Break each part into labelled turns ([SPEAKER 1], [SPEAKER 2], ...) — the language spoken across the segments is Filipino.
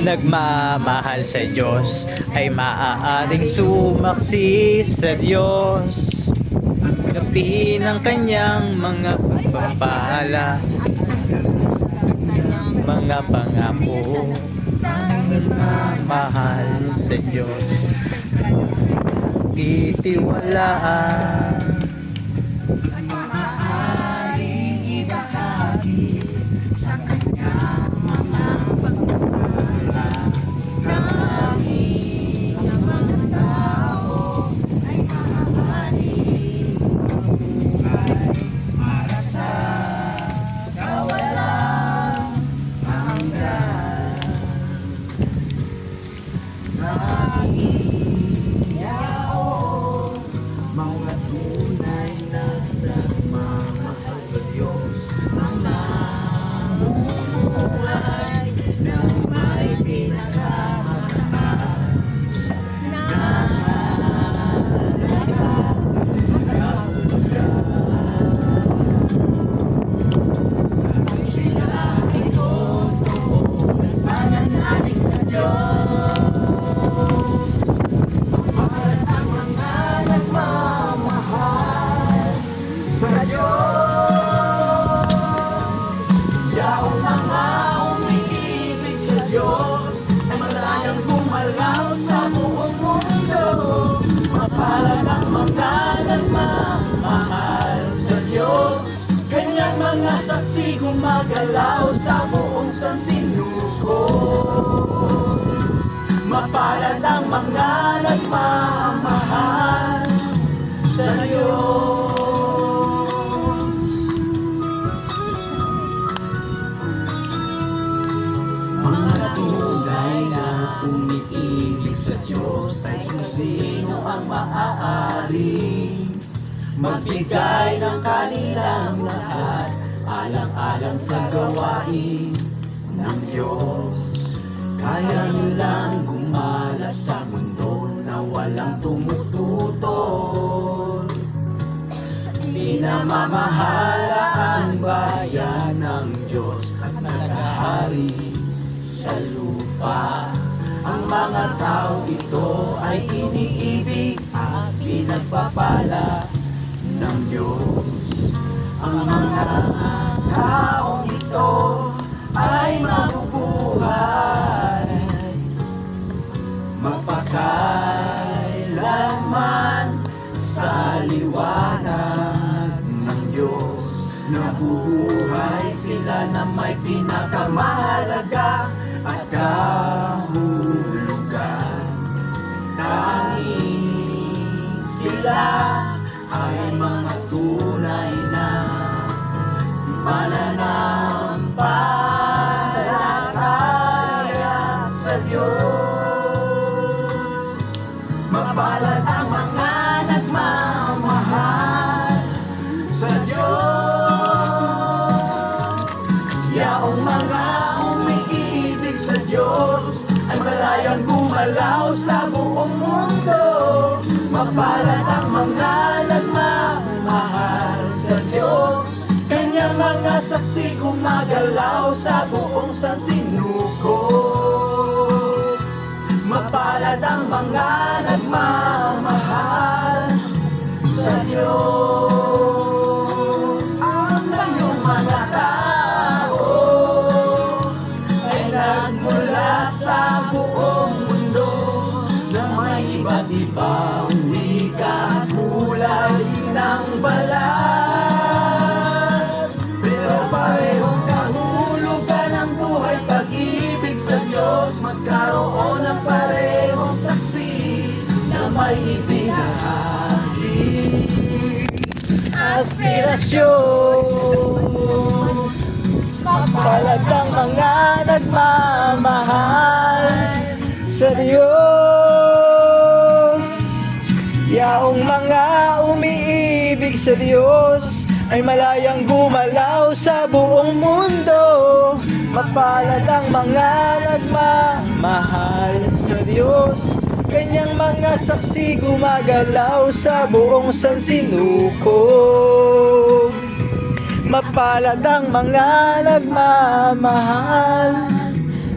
[SPEAKER 1] nagmamahal sa Diyos ay maaaring sumaksi sa Diyos. Tanggapin ang kanyang mga pagpapala, mga pangako, mahal sa Diyos. Titiwalaan.
[SPEAKER 2] Saksi gumagalaw sa buong sansinuko. Mapalad ang mga nagmamahal sa Diyos. Mga tunay na umiibig sa Diyos ay kung sino ang maaaring magbigay ng kanilang lahat alang-alang sa gawain ng Diyos. Kaya nilang gumala sa mundo na walang tumututol. Pinamamahala ang bayan ng Diyos at naghahari sa lupa. Ang mga tao ito ay iniibig at pinagpapala ng Diyos. Ang mga liwanag ng Diyos. Nabubuhay sila na may pinakamahalaga at kahulugan. Tanging sila ay mga tunay na mananampalataya sa Diyos. Mapalad ang mga nagmamahal sa Diyos. Kanyang mga saksi gumagalaw sa buong sansinuko. Ng balat. Pero parehong kahulugan ang buhay pag-ibig sa Diyos Magkaroon ng parehong saksi na may ibinahagi
[SPEAKER 1] aspirasyon Palad ang mga nagmamahal sa Diyos pag-ibig sa Diyos ay malayang gumalaw sa buong mundo. Mapalad ang mga nagmamahal sa Diyos. Kanyang mga saksi gumagalaw sa buong sansinuko. Mapalad ang mga nagmamahal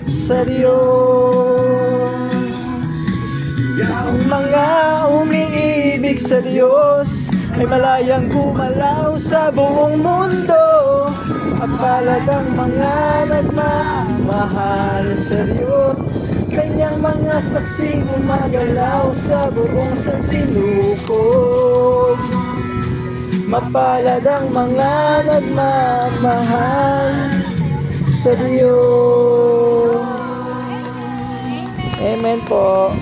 [SPEAKER 1] sa Diyos.
[SPEAKER 2] Yung mga umiibig sa Diyos ay malayang gumalaw sa buong mundo. Mapalad ang mga nagmamahal sa Diyos. Kanyang mga saksing gumagalaw sa buong sansinukob Mapalad ang mga nagmamahal sa Diyos. Amen po